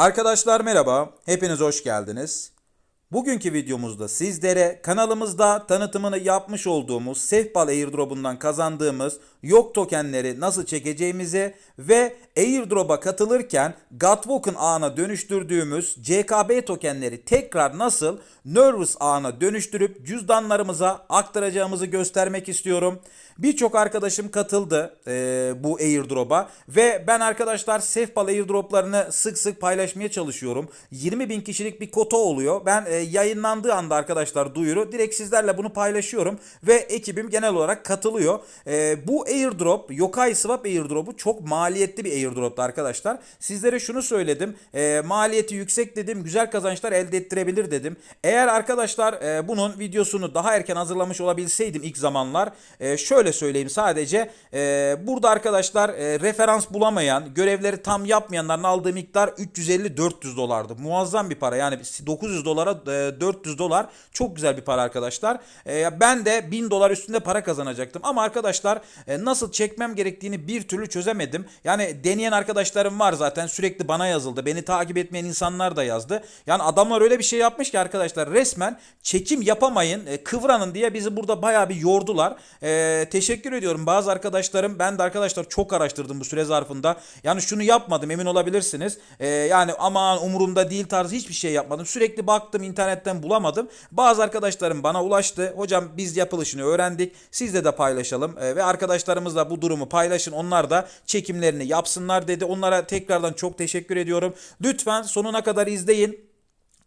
Arkadaşlar merhaba, hepiniz hoş geldiniz. Bugünkü videomuzda sizlere kanalımızda tanıtımını yapmış olduğumuz Sefbal Airdrop'undan kazandığımız yok tokenleri nasıl çekeceğimizi ve Airdrop'a katılırken Gatwoken ağına dönüştürdüğümüz CKB tokenleri tekrar nasıl Nervous ağına dönüştürüp cüzdanlarımıza aktaracağımızı göstermek istiyorum. Birçok arkadaşım katıldı e, bu airdrop'a ve ben arkadaşlar Sefbal airdroplarını sık sık paylaşmaya çalışıyorum. 20 bin kişilik bir kota oluyor. Ben e, yayınlandığı anda arkadaşlar duyuru direkt sizlerle bunu paylaşıyorum ve ekibim genel olarak katılıyor. E, bu airdrop Yokai Swap airdrop'u çok maliyetli bir airdrop'tu arkadaşlar. Sizlere şunu söyledim. E, maliyeti yüksek dedim. Güzel kazançlar elde ettirebilir dedim. Eğer arkadaşlar e, bunun videosunu daha erken hazırlamış olabilseydim ilk zamanlar e, şöyle söyleyeyim sadece e, burada arkadaşlar e, referans bulamayan görevleri tam yapmayanların aldığı miktar 350-400 dolardı. Muazzam bir para yani 900 dolara e, 400 dolar çok güzel bir para arkadaşlar. E, ben de 1000 dolar üstünde para kazanacaktım ama arkadaşlar e, nasıl çekmem gerektiğini bir türlü çözemedim. Yani deneyen arkadaşlarım var zaten sürekli bana yazıldı. Beni takip etmeyen insanlar da yazdı. Yani adamlar öyle bir şey yapmış ki arkadaşlar resmen çekim yapamayın e, kıvranın diye bizi burada bayağı bir yordular. E, ediyorum bazı arkadaşlarım ben de arkadaşlar çok araştırdım bu süre zarfında. Yani şunu yapmadım emin olabilirsiniz. E, yani aman umurumda değil tarzı hiçbir şey yapmadım. Sürekli baktım internetten bulamadım. Bazı arkadaşlarım bana ulaştı. Hocam biz yapılışını öğrendik. Sizle de paylaşalım. E, ve arkadaşlarımızla bu durumu paylaşın. Onlar da çekimlerini yapsınlar dedi. Onlara tekrardan çok teşekkür ediyorum. Lütfen sonuna kadar izleyin.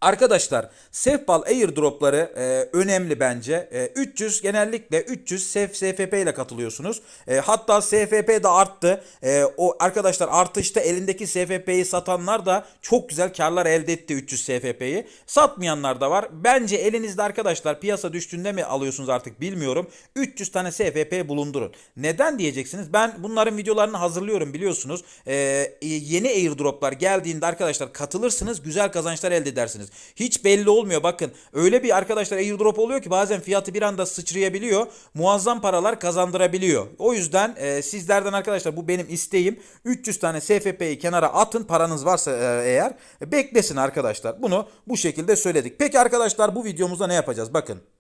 Arkadaşlar Sefbal airdropları e, önemli bence. E, 300 genellikle 300 Sef SFP ile katılıyorsunuz. E, hatta SFP de arttı. E, o arkadaşlar artışta elindeki SFP'yi satanlar da çok güzel karlar elde etti 300 SFP'yi. Satmayanlar da var. Bence elinizde arkadaşlar piyasa düştüğünde mi alıyorsunuz artık bilmiyorum. 300 tane SFP bulundurun. Neden diyeceksiniz? Ben bunların videolarını hazırlıyorum biliyorsunuz. E, yeni airdroplar geldiğinde arkadaşlar katılırsınız güzel kazançlar elde edersiniz. Hiç belli olmuyor bakın. Öyle bir arkadaşlar airdrop oluyor ki bazen fiyatı bir anda sıçrayabiliyor. Muazzam paralar kazandırabiliyor. O yüzden e, sizlerden arkadaşlar bu benim isteğim. 300 tane SFP'yi kenara atın paranız varsa e, eğer. E, beklesin arkadaşlar. Bunu bu şekilde söyledik. Peki arkadaşlar bu videomuzda ne yapacağız? Bakın.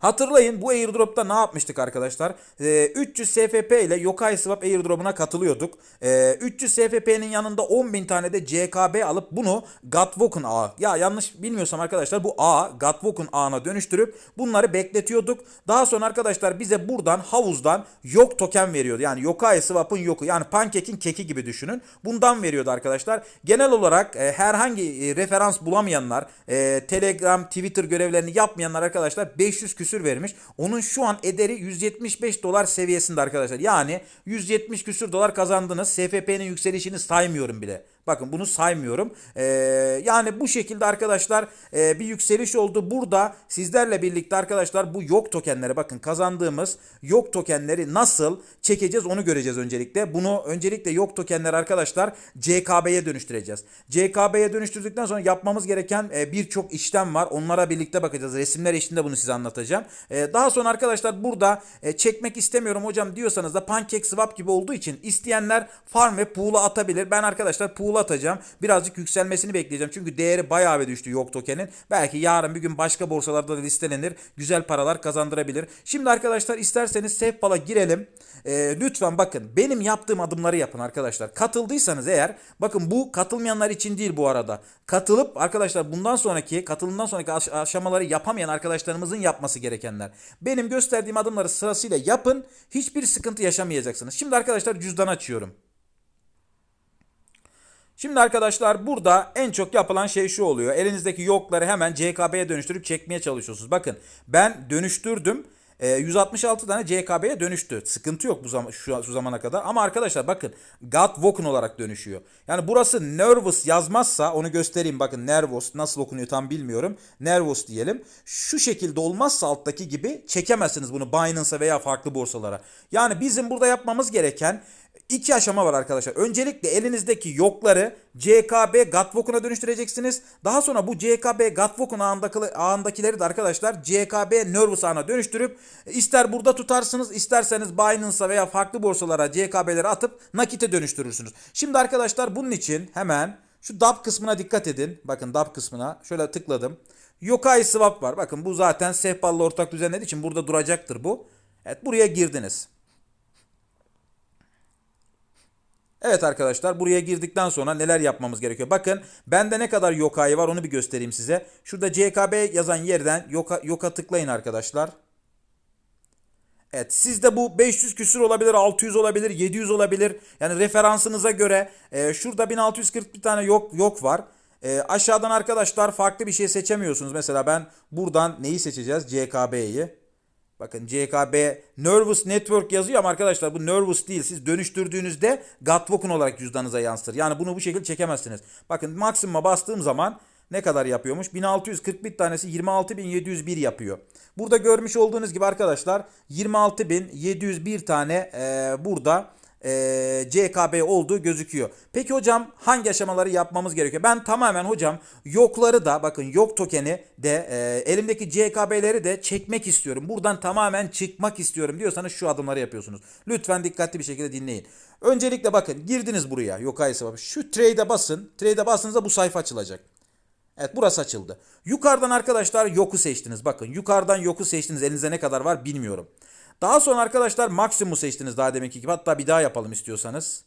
Hatırlayın bu airdropta ne yapmıştık arkadaşlar? Ee, 300 SFP ile Yokai Swap airdrop'una katılıyorduk. Ee, 300 SFP'nin yanında 10.000 tane de CKB alıp bunu Gatwoken ağı. Ya yanlış bilmiyorsam arkadaşlar bu ağı Gatwoken ağına dönüştürüp bunları bekletiyorduk. Daha sonra arkadaşlar bize buradan havuzdan yok token veriyordu. Yani Yokai Swap'ın yoku. Yani pankekin keki gibi düşünün. Bundan veriyordu arkadaşlar. Genel olarak e, herhangi e, referans bulamayanlar, e, Telegram, Twitter görevlerini yapmayanlar arkadaşlar 500 küsür küsür vermiş. Onun şu an ederi 175 dolar seviyesinde arkadaşlar. Yani 170 küsür dolar kazandınız. SFP'nin yükselişini saymıyorum bile. Bakın bunu saymıyorum. Ee, yani bu şekilde arkadaşlar e, bir yükseliş oldu. Burada sizlerle birlikte arkadaşlar bu yok tokenleri bakın kazandığımız yok tokenleri nasıl çekeceğiz onu göreceğiz öncelikle. Bunu öncelikle yok tokenleri arkadaşlar CKB'ye dönüştüreceğiz. CKB'ye dönüştürdükten sonra yapmamız gereken e, birçok işlem var. Onlara birlikte bakacağız. Resimler eşliğinde bunu size anlatacağım. E, daha sonra arkadaşlar burada e, çekmek istemiyorum hocam diyorsanız da Pancake Swap gibi olduğu için isteyenler farm ve pool'a atabilir. Ben arkadaşlar atacağım. Birazcık yükselmesini bekleyeceğim. Çünkü değeri bayağı bir düştü yok tokenin. Belki yarın bir gün başka borsalarda da listelenir. Güzel paralar kazandırabilir. Şimdi arkadaşlar isterseniz Sefbal'a girelim. E, lütfen bakın benim yaptığım adımları yapın arkadaşlar. Katıldıysanız eğer bakın bu katılmayanlar için değil bu arada. Katılıp arkadaşlar bundan sonraki katılımdan sonraki aş- aşamaları yapamayan arkadaşlarımızın yapması gerekenler. Benim gösterdiğim adımları sırasıyla yapın. Hiçbir sıkıntı yaşamayacaksınız. Şimdi arkadaşlar cüzdan açıyorum. Şimdi arkadaşlar burada en çok yapılan şey şu oluyor. Elinizdeki yokları hemen CKB'ye dönüştürüp çekmeye çalışıyorsunuz. Bakın ben dönüştürdüm. E, 166 tane CKB'ye dönüştü. Sıkıntı yok bu zaman şu, şu zamana kadar. Ama arkadaşlar bakın God Woken olarak dönüşüyor. Yani burası Nervous yazmazsa onu göstereyim. Bakın Nervous nasıl okunuyor tam bilmiyorum. Nervous diyelim. Şu şekilde olmazsa alttaki gibi çekemezsiniz bunu Binance'a veya farklı borsalara. Yani bizim burada yapmamız gereken İki aşama var arkadaşlar. Öncelikle elinizdeki yokları CKB Gatwoken'a dönüştüreceksiniz. Daha sonra bu CKB ağındaki, ağındakileri de arkadaşlar CKB Nervous ağına dönüştürüp ister burada tutarsınız isterseniz Binance'a veya farklı borsalara CKB'leri atıp nakite dönüştürürsünüz. Şimdi arkadaşlar bunun için hemen Şu DAP kısmına dikkat edin. Bakın DAP kısmına şöyle tıkladım. Yokai swap var. Bakın bu zaten sehpalla ortak düzenlediği için burada duracaktır bu. Evet buraya girdiniz. Evet arkadaşlar buraya girdikten sonra neler yapmamız gerekiyor? Bakın bende ne kadar yokai var onu bir göstereyim size. Şurada CKB yazan yerden yoka, yoka tıklayın arkadaşlar. Evet sizde bu 500 küsür olabilir, 600 olabilir, 700 olabilir. Yani referansınıza göre e, şurada 1640 bir tane yok yok var. E, aşağıdan arkadaşlar farklı bir şey seçemiyorsunuz. Mesela ben buradan neyi seçeceğiz? CKB'yi. Bakın CKB Nervous Network yazıyor ama arkadaşlar bu Nervous değil. Siz dönüştürdüğünüzde Gatwoken olarak cüzdanınıza yansıtır. Yani bunu bu şekilde çekemezsiniz. Bakın maksimuma bastığım zaman ne kadar yapıyormuş? 1640 bit tanesi 26701 yapıyor. Burada görmüş olduğunuz gibi arkadaşlar 26701 tane e, burada e, CKB olduğu gözüküyor. Peki hocam hangi aşamaları yapmamız gerekiyor? Ben tamamen hocam yokları da bakın yok tokeni de e, elimdeki CKB'leri de çekmek istiyorum. Buradan tamamen çıkmak istiyorum diyorsanız şu adımları yapıyorsunuz. Lütfen dikkatli bir şekilde dinleyin. Öncelikle bakın girdiniz buraya yok ayısı Şu trade'e basın. Trade'e bastığınızda bu sayfa açılacak. Evet burası açıldı. Yukarıdan arkadaşlar yoku seçtiniz. Bakın yukarıdan yoku seçtiniz. Elinizde ne kadar var bilmiyorum. Daha sonra arkadaşlar maksimum seçtiniz daha deminki gibi. Hatta bir daha yapalım istiyorsanız.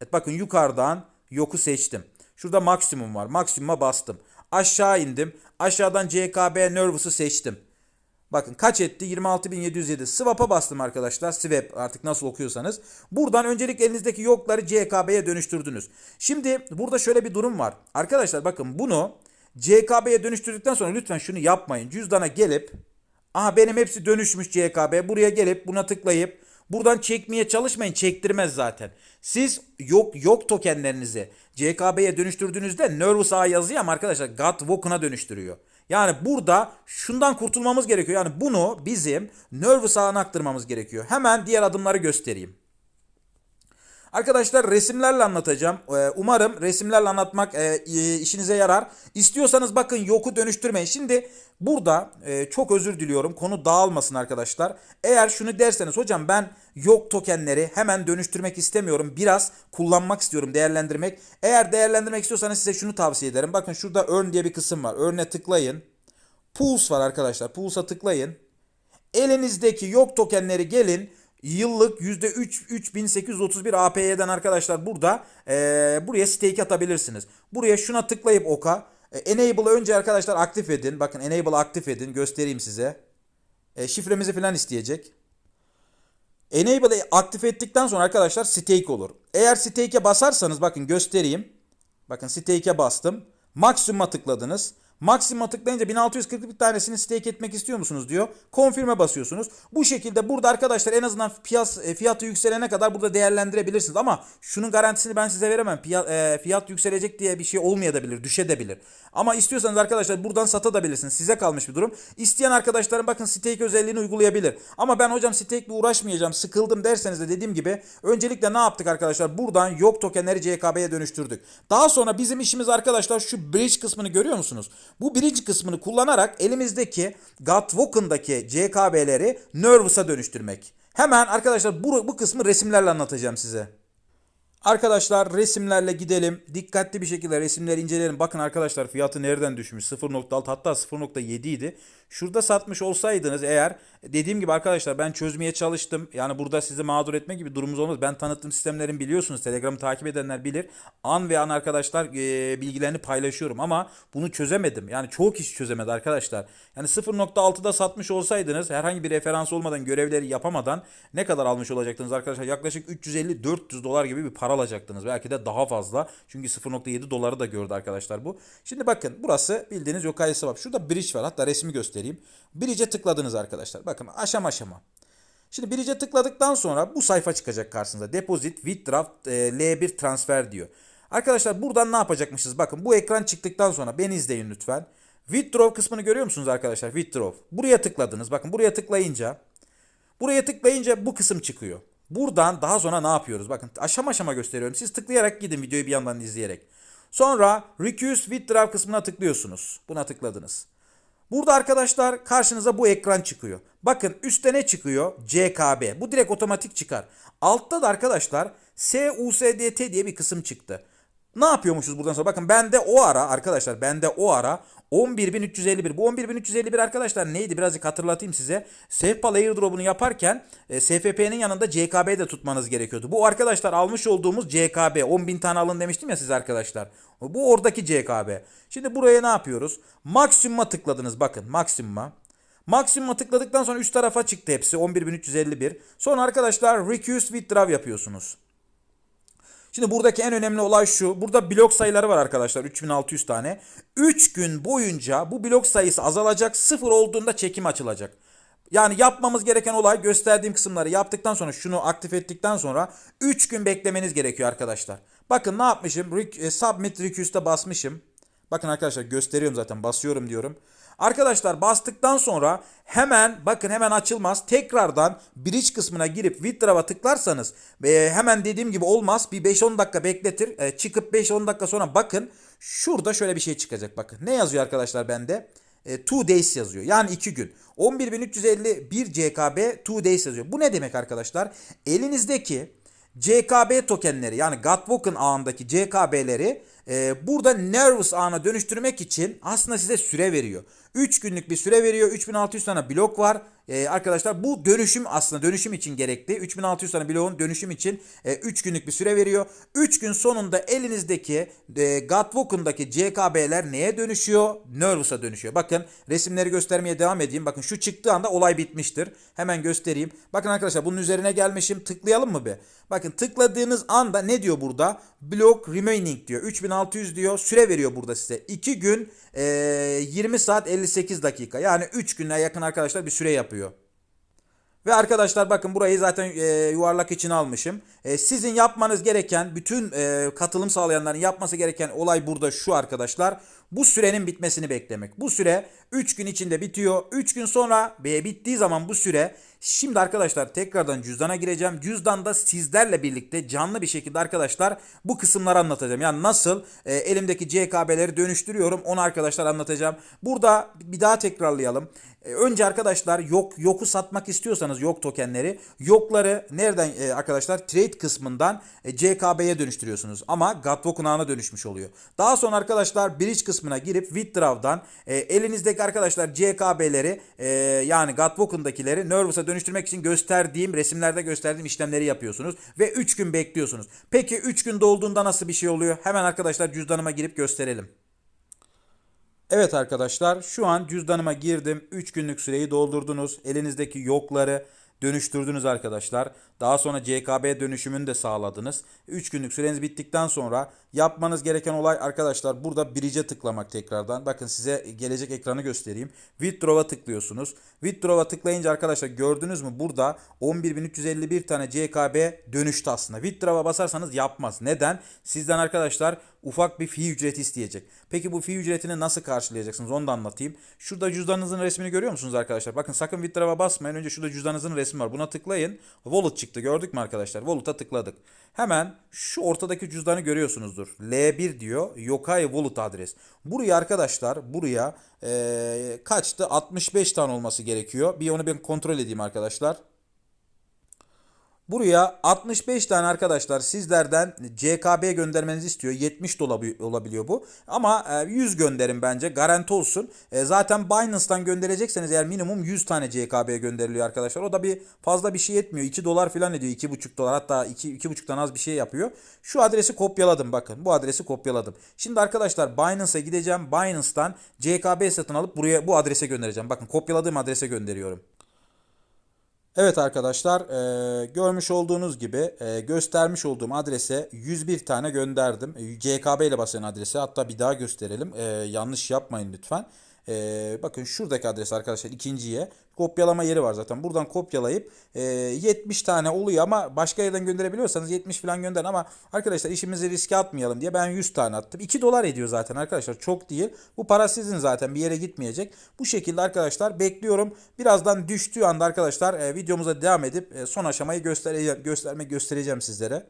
Evet bakın yukarıdan yoku seçtim. Şurada maksimum var. Maksimuma bastım. Aşağı indim. Aşağıdan CKB Nervous'u seçtim. Bakın kaç etti? 26.707. Swap'a bastım arkadaşlar. Swap artık nasıl okuyorsanız. Buradan öncelik elinizdeki yokları CKB'ye dönüştürdünüz. Şimdi burada şöyle bir durum var. Arkadaşlar bakın bunu CKB'ye dönüştürdükten sonra lütfen şunu yapmayın. Cüzdana gelip aha benim hepsi dönüşmüş CKB. Buraya gelip buna tıklayıp buradan çekmeye çalışmayın. Çektirmez zaten. Siz yok yok tokenlerinizi CKB'ye dönüştürdüğünüzde Nervous A yazıyor ama arkadaşlar God Woken'a dönüştürüyor. Yani burada şundan kurtulmamız gerekiyor. Yani bunu bizim Nervous A'na aktarmamız gerekiyor. Hemen diğer adımları göstereyim. Arkadaşlar resimlerle anlatacağım. Ee, umarım resimlerle anlatmak e, işinize yarar. İstiyorsanız bakın yoku dönüştürmeyin. Şimdi burada e, çok özür diliyorum. Konu dağılmasın arkadaşlar. Eğer şunu derseniz hocam ben yok tokenleri hemen dönüştürmek istemiyorum. Biraz kullanmak istiyorum değerlendirmek. Eğer değerlendirmek istiyorsanız size şunu tavsiye ederim. Bakın şurada earn diye bir kısım var. Earn'e tıklayın. Pools var arkadaşlar. Pools'a tıklayın. Elinizdeki yok tokenleri gelin Yıllık %3 3831 APY'den arkadaşlar burada e, buraya stake atabilirsiniz. Buraya şuna tıklayıp oka. E, Enable'ı önce arkadaşlar aktif edin. Bakın Enable'ı aktif edin. Göstereyim size. E, şifremizi falan isteyecek. Enable'ı aktif ettikten sonra arkadaşlar stake olur. Eğer stake'e basarsanız bakın göstereyim. Bakın stake'e bastım. Maksimum'a tıkladınız. Maksimuma tıklayınca 1641 tanesini stake etmek istiyor musunuz diyor. Confirm'e basıyorsunuz. Bu şekilde burada arkadaşlar en azından fiyat, e, fiyatı yükselene kadar burada değerlendirebilirsiniz. Ama şunun garantisini ben size veremem. Fiyat, e, fiyat yükselecek diye bir şey olmayabilir, düşebilir. Ama istiyorsanız arkadaşlar buradan satabilirsiniz. Size kalmış bir durum. İsteyen arkadaşlarım bakın stake özelliğini uygulayabilir. Ama ben hocam stake ile uğraşmayacağım, sıkıldım derseniz de dediğim gibi öncelikle ne yaptık arkadaşlar? Buradan yok tokenleri CKB'ye dönüştürdük. Daha sonra bizim işimiz arkadaşlar şu bridge kısmını görüyor musunuz? Bu birinci kısmını kullanarak elimizdeki Gatwoken'daki CKB'leri Nervous'a dönüştürmek. Hemen arkadaşlar bu, bu kısmı resimlerle anlatacağım size. Arkadaşlar resimlerle gidelim. Dikkatli bir şekilde resimleri inceleyelim. Bakın arkadaşlar fiyatı nereden düşmüş? 0.6 hatta 0.7 idi. Şurada satmış olsaydınız eğer dediğim gibi arkadaşlar ben çözmeye çalıştım. Yani burada sizi mağdur etme gibi durumumuz olmaz. Ben tanıttığım sistemlerin biliyorsunuz. Telegram'ı takip edenler bilir. An ve an arkadaşlar e, bilgilerini paylaşıyorum ama bunu çözemedim. Yani çoğu kişi çözemedi arkadaşlar. Yani 0.6'da satmış olsaydınız herhangi bir referans olmadan görevleri yapamadan ne kadar almış olacaktınız arkadaşlar? Yaklaşık 350-400 dolar gibi bir para alacaktınız. Belki de daha fazla. Çünkü 0.7 doları da gördü arkadaşlar bu. Şimdi bakın burası bildiğiniz Yokai Swap. Şurada bridge var. Hatta resmi göstereyim. Bridge'e tıkladınız arkadaşlar. Bakın aşama aşama. Şimdi bridge'e tıkladıktan sonra bu sayfa çıkacak karşınıza. Deposit, withdraft, e, L1 transfer diyor. Arkadaşlar buradan ne yapacakmışız? Bakın bu ekran çıktıktan sonra beni izleyin lütfen. Withdraw kısmını görüyor musunuz arkadaşlar? Withdraw. Buraya tıkladınız. Bakın buraya tıklayınca buraya tıklayınca bu kısım çıkıyor. Buradan daha sonra ne yapıyoruz? Bakın aşama aşama gösteriyorum. Siz tıklayarak gidin videoyu bir yandan izleyerek. Sonra Recuse Withdraw kısmına tıklıyorsunuz. Buna tıkladınız. Burada arkadaşlar karşınıza bu ekran çıkıyor. Bakın üstte ne çıkıyor? CKB. Bu direkt otomatik çıkar. Altta da arkadaşlar SUSDT diye bir kısım çıktı. Ne yapıyormuşuz buradan sonra? Bakın bende o ara arkadaşlar bende o ara 11.351. Bu 11.351 arkadaşlar neydi? Birazcık hatırlatayım size. SafePal airdrop'unu yaparken e, SFP'nin yanında CKB de tutmanız gerekiyordu. Bu arkadaşlar almış olduğumuz CKB. 10.000 tane alın demiştim ya size arkadaşlar. Bu oradaki CKB. Şimdi buraya ne yapıyoruz? Maksimuma tıkladınız bakın maksimuma. Maksimuma tıkladıktan sonra üst tarafa çıktı hepsi 11.351. Sonra arkadaşlar Recuse Withdraw yapıyorsunuz. Şimdi buradaki en önemli olay şu. Burada blok sayıları var arkadaşlar. 3600 tane. 3 gün boyunca bu blok sayısı azalacak. Sıfır olduğunda çekim açılacak. Yani yapmamız gereken olay gösterdiğim kısımları yaptıktan sonra şunu aktif ettikten sonra 3 gün beklemeniz gerekiyor arkadaşlar. Bakın ne yapmışım? Re- Submit Request'e basmışım. Bakın arkadaşlar gösteriyorum zaten basıyorum diyorum. Arkadaşlar bastıktan sonra hemen bakın hemen açılmaz. Tekrardan bridge kısmına girip withdraw'a tıklarsanız e, hemen dediğim gibi olmaz. Bir 5-10 dakika bekletir. E, çıkıp 5-10 dakika sonra bakın şurada şöyle bir şey çıkacak bakın. Ne yazıyor arkadaşlar bende? E, two days yazıyor. Yani 2 gün. 11.351 CKB two days yazıyor. Bu ne demek arkadaşlar? Elinizdeki CKB tokenleri yani Gatwoken ağındaki CKB'leri e, burada Nervous ağına dönüştürmek için aslında size süre veriyor. 3 günlük bir süre veriyor. 3600 tane blok var. E, arkadaşlar bu dönüşüm aslında dönüşüm için gerekli. 3600 tane bloğun dönüşüm için e, 3 günlük bir süre veriyor. 3 gün sonunda elinizdeki e, Gatwoken'daki CKB'ler neye dönüşüyor? Nervous'a dönüşüyor. Bakın resimleri göstermeye devam edeyim. Bakın şu çıktığı anda olay bitmiştir. Hemen göstereyim. Bakın arkadaşlar bunun üzerine gelmişim. Tıklayalım mı bir? Bakın tıkladığınız anda ne diyor burada? Block remaining diyor. 3600 diyor. Süre veriyor burada size. 2 gün e, 20 saat 58 dakika. Yani 3 güne yakın arkadaşlar bir süre yapıyor. Ve arkadaşlar bakın burayı zaten e, yuvarlak için almışım. E, sizin yapmanız gereken bütün e, katılım sağlayanların yapması gereken olay burada şu arkadaşlar. Bu sürenin bitmesini beklemek. Bu süre 3 gün içinde bitiyor. 3 gün sonra ve bittiği zaman bu süre Şimdi arkadaşlar tekrardan cüzdana gireceğim. Cüzdanda sizlerle birlikte canlı bir şekilde arkadaşlar bu kısımları anlatacağım. Yani nasıl e, elimdeki CKB'leri dönüştürüyorum onu arkadaşlar anlatacağım. Burada bir daha tekrarlayalım. E, önce arkadaşlar yok yoku satmak istiyorsanız yok tokenleri yokları nereden e, arkadaşlar trade kısmından e, CKB'ye dönüştürüyorsunuz. Ama Gatwoken ağına dönüşmüş oluyor. Daha sonra arkadaşlar bridge kısmına girip withdraw'dan e, elinizdeki arkadaşlar CKB'leri e, yani Gatwoken'dakileri Nervous'a dönüştürmek için gösterdiğim resimlerde gösterdiğim işlemleri yapıyorsunuz ve 3 gün bekliyorsunuz. Peki 3 gün dolduğunda nasıl bir şey oluyor? Hemen arkadaşlar cüzdanıma girip gösterelim. Evet arkadaşlar şu an cüzdanıma girdim. 3 günlük süreyi doldurdunuz. Elinizdeki yokları dönüştürdünüz arkadaşlar. Daha sonra CKB dönüşümünü de sağladınız. 3 günlük süreniz bittikten sonra yapmanız gereken olay arkadaşlar burada bridge'e tıklamak tekrardan. Bakın size gelecek ekranı göstereyim. Withdraw'a tıklıyorsunuz. Withdraw'a tıklayınca arkadaşlar gördünüz mü burada 11.351 tane CKB dönüştü aslında. Withdraw'a basarsanız yapmaz. Neden? Sizden arkadaşlar ufak bir fi ücreti isteyecek. Peki bu fi ücretini nasıl karşılayacaksınız onu da anlatayım. Şurada cüzdanınızın resmini görüyor musunuz arkadaşlar? Bakın sakın withdraw'a basmayın. Önce şurada cüzdanınızın resmi var. Buna tıklayın. Wallet çıktı. Gördük mü arkadaşlar? Wallet'a tıkladık. Hemen şu ortadaki cüzdanı görüyorsunuzdur. L1 diyor. Yokai Wallet adres. Buraya arkadaşlar buraya ee, kaçtı? 65 tane olması gerekiyor. Bir onu ben kontrol edeyim arkadaşlar. Buraya 65 tane arkadaşlar sizlerden CKB göndermenizi istiyor. 70 dolar olabiliyor bu. Ama 100 gönderin bence garanti olsun. E, zaten Binance'dan gönderecekseniz eğer minimum 100 tane CKB gönderiliyor arkadaşlar. O da bir fazla bir şey etmiyor. 2 dolar falan ediyor. 2,5 dolar hatta 2 2,5'tan az bir şey yapıyor. Şu adresi kopyaladım bakın. Bu adresi kopyaladım. Şimdi arkadaşlar Binance'a gideceğim. Binance'dan CKB satın alıp buraya bu adrese göndereceğim. Bakın kopyaladığım adrese gönderiyorum. Evet arkadaşlar e, görmüş olduğunuz gibi e, göstermiş olduğum adrese 101 tane gönderdim. E, CKB ile basan adrese hatta bir daha gösterelim. E, yanlış yapmayın lütfen. E, bakın şuradaki adres arkadaşlar ikinciye kopyalama yeri var zaten. Buradan kopyalayıp e, 70 tane oluyor ama başka yerden gönderebiliyorsanız 70 falan gönderin ama arkadaşlar işimizi riske atmayalım diye ben 100 tane attım. 2 dolar ediyor zaten arkadaşlar çok değil. Bu para sizin zaten bir yere gitmeyecek. Bu şekilde arkadaşlar bekliyorum. Birazdan düştüğü anda arkadaşlar e, videomuza devam edip e, son aşamayı göstereceğim, göstermek göstereceğim sizlere.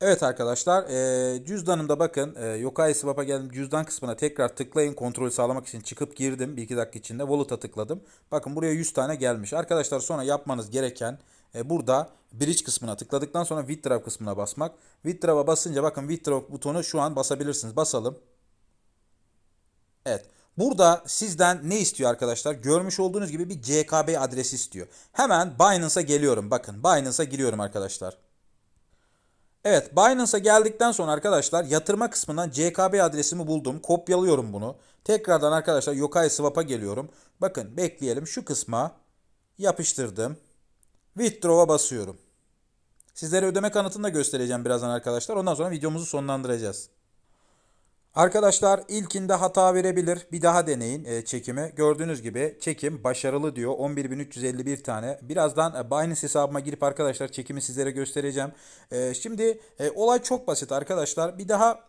Evet arkadaşlar e, cüzdanımda bakın e, Yokai Swap'a geldim cüzdan kısmına tekrar tıklayın kontrolü sağlamak için çıkıp girdim 1-2 dakika içinde Wallet'a tıkladım. Bakın buraya 100 tane gelmiş. Arkadaşlar sonra yapmanız gereken e, burada bridge kısmına tıkladıktan sonra withdraw kısmına basmak. Withdraw'a basınca bakın withdraw butonu şu an basabilirsiniz. Basalım. Evet. Burada sizden ne istiyor arkadaşlar? Görmüş olduğunuz gibi bir CKB adresi istiyor. Hemen Binance'a geliyorum. Bakın Binance'a giriyorum arkadaşlar. Evet Binance'a geldikten sonra arkadaşlar yatırma kısmından CKB adresimi buldum. Kopyalıyorum bunu. Tekrardan arkadaşlar Yokai Swap'a geliyorum. Bakın bekleyelim şu kısma yapıştırdım. Withdraw'a basıyorum. Sizlere ödeme kanıtını da göstereceğim birazdan arkadaşlar. Ondan sonra videomuzu sonlandıracağız. Arkadaşlar ilkinde hata verebilir. Bir daha deneyin e, çekimi. Gördüğünüz gibi çekim başarılı diyor. 11.351 tane. Birazdan e, Binance hesabıma girip arkadaşlar çekimi sizlere göstereceğim. E, şimdi e, olay çok basit arkadaşlar. Bir daha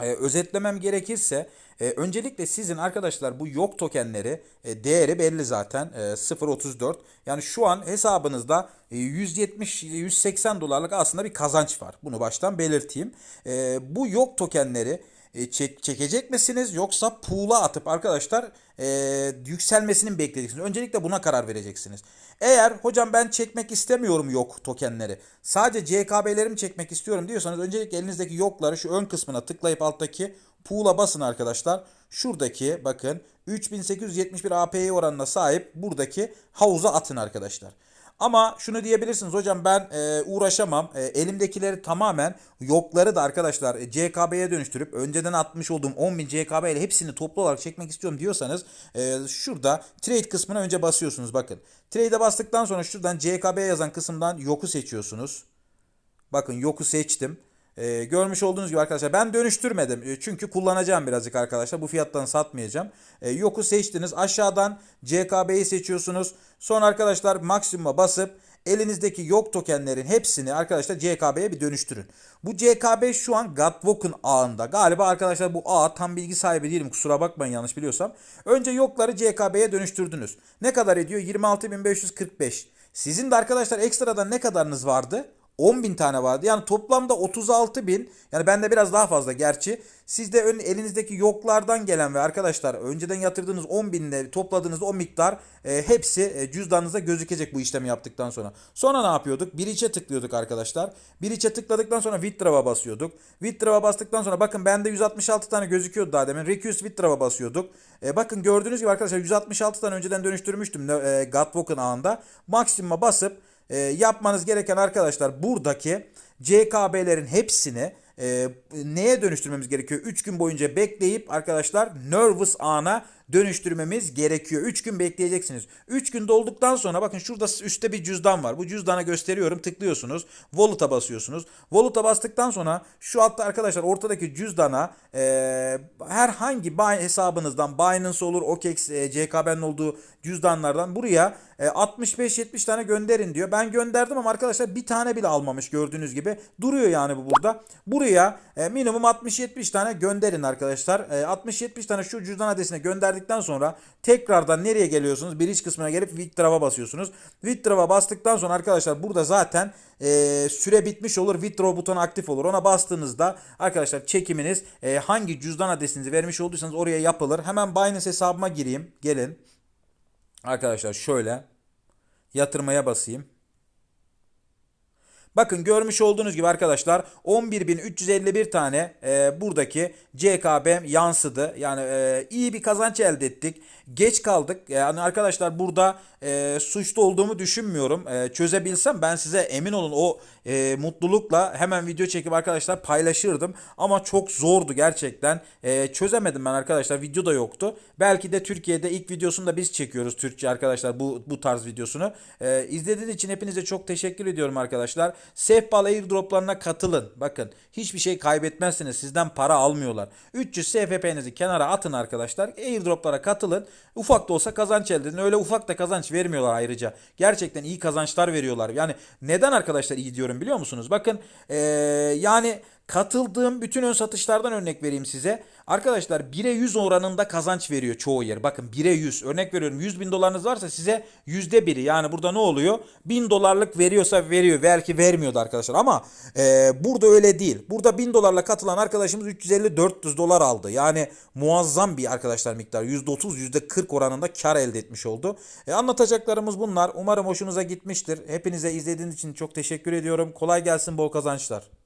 e, özetlemem gerekirse e, öncelikle sizin arkadaşlar bu yok tokenleri e, değeri belli zaten e, 0.34 yani şu an hesabınızda e, 170-180 dolarlık aslında bir kazanç var. Bunu baştan belirteyim. E, bu yok tokenleri e, çek, çekecek misiniz yoksa pool'a atıp arkadaşlar e, yükselmesini bekleyeceksiniz. Öncelikle buna karar vereceksiniz. Eğer hocam ben çekmek istemiyorum yok tokenleri. Sadece CKB'lerimi çekmek istiyorum diyorsanız öncelikle elinizdeki yokları şu ön kısmına tıklayıp alttaki pool'a basın arkadaşlar. Şuradaki bakın 3871 API oranına sahip buradaki havuza atın arkadaşlar. Ama şunu diyebilirsiniz hocam ben e, uğraşamam. E, elimdekileri tamamen yokları da arkadaşlar e, CKB'ye dönüştürüp önceden atmış olduğum 10.000 CKB ile hepsini toplu olarak çekmek istiyorum diyorsanız e, şurada trade kısmına önce basıyorsunuz bakın. Trade'e bastıktan sonra şuradan CKB yazan kısımdan yoku seçiyorsunuz. Bakın yoku seçtim. Ee, görmüş olduğunuz gibi arkadaşlar ben dönüştürmedim. Ee, çünkü kullanacağım birazcık arkadaşlar. Bu fiyattan satmayacağım. Ee, yoku seçtiniz. Aşağıdan CKB'yi seçiyorsunuz. Sonra arkadaşlar maksimuma basıp elinizdeki yok tokenlerin hepsini arkadaşlar CKB'ye bir dönüştürün. Bu CKB şu an Godwalk'un ağında. Galiba arkadaşlar bu ağ tam bilgi sahibi değilim. Kusura bakmayın yanlış biliyorsam. Önce yokları CKB'ye dönüştürdünüz. Ne kadar ediyor? 26.545. Sizin de arkadaşlar ekstradan ne kadarınız vardı? 10 bin tane vardı. Yani toplamda 36 bin. Yani bende biraz daha fazla gerçi. Sizde ön, elinizdeki yoklardan gelen ve arkadaşlar önceden yatırdığınız 10 binle topladığınız o miktar e, hepsi e, cüzdanınızda gözükecek bu işlemi yaptıktan sonra. Sonra ne yapıyorduk? Bir içe tıklıyorduk arkadaşlar. Bir içe tıkladıktan sonra withdraw'a basıyorduk. Withdraw'a bastıktan sonra bakın bende 166 tane gözüküyordu daha demin. Request withdraw'a basıyorduk. E, bakın gördüğünüz gibi arkadaşlar 166 tane önceden dönüştürmüştüm e, Godwalk'ın ağında. Maksimuma basıp e, yapmanız gereken arkadaşlar buradaki CKB'lerin hepsini e, neye dönüştürmemiz gerekiyor? 3 gün boyunca bekleyip arkadaşlar nervous ana dönüştürmemiz gerekiyor. 3 gün bekleyeceksiniz. 3 gün dolduktan sonra bakın şurada üstte bir cüzdan var. Bu cüzdana gösteriyorum. Tıklıyorsunuz. Wallet'a basıyorsunuz. Wallet'a bastıktan sonra şu altta arkadaşlar ortadaki cüzdana e, herhangi hesabınızdan Binance olur, OKEX, e, CKB'nin olduğu cüzdanlardan buraya 65-70 tane gönderin diyor. Ben gönderdim ama arkadaşlar bir tane bile almamış gördüğünüz gibi. Duruyor yani bu burada. Buraya e, minimum 60-70 tane gönderin arkadaşlar. E, 60-70 tane şu cüzdan adresine gönderdikten sonra tekrardan nereye geliyorsunuz? Bir iç kısmına gelip withdraw'a basıyorsunuz. Withdraw'a bastıktan sonra arkadaşlar burada zaten e, süre bitmiş olur. Withdraw butonu aktif olur. Ona bastığınızda arkadaşlar çekiminiz e, hangi cüzdan adresinizi vermiş olduysanız oraya yapılır. Hemen Binance hesabıma gireyim. Gelin. Arkadaşlar şöyle yatırmaya basayım. Bakın görmüş olduğunuz gibi arkadaşlar 11.351 tane e, buradaki CKB yansıdı. Yani e, iyi bir kazanç elde ettik. Geç kaldık. Yani arkadaşlar burada e, suçlu olduğumu düşünmüyorum. E, çözebilsem ben size emin olun o e, mutlulukla hemen video çekip arkadaşlar paylaşırdım. Ama çok zordu gerçekten. E, çözemedim ben arkadaşlar. Video da yoktu. Belki de Türkiye'de ilk videosunu da biz çekiyoruz Türkçe arkadaşlar bu, bu tarz videosunu. E, izlediğiniz için hepinize çok teşekkür ediyorum arkadaşlar. Sefbal airdroplarına katılın. Bakın hiçbir şey kaybetmezsiniz. Sizden para almıyorlar. 300 SFP'nizi kenara atın arkadaşlar. Airdroplara katılın. Ufak da olsa kazanç elde edin. Öyle ufak da kazanç vermiyorlar ayrıca. Gerçekten iyi kazançlar veriyorlar. Yani neden arkadaşlar iyi diyorum biliyor musunuz? Bakın ee, yani Katıldığım bütün ön satışlardan örnek vereyim size. Arkadaşlar 1'e 100 oranında kazanç veriyor çoğu yer. Bakın 1'e 100 örnek veriyorum 100 bin dolarınız varsa size %1'i yani burada ne oluyor? 1000 dolarlık veriyorsa veriyor belki vermiyordu arkadaşlar ama e, burada öyle değil. Burada 1000 dolarla katılan arkadaşımız 350-400 dolar aldı. Yani muazzam bir arkadaşlar miktar %30 %40 oranında kar elde etmiş oldu. E, anlatacaklarımız bunlar. Umarım hoşunuza gitmiştir. Hepinize izlediğiniz için çok teşekkür ediyorum. Kolay gelsin bol kazançlar.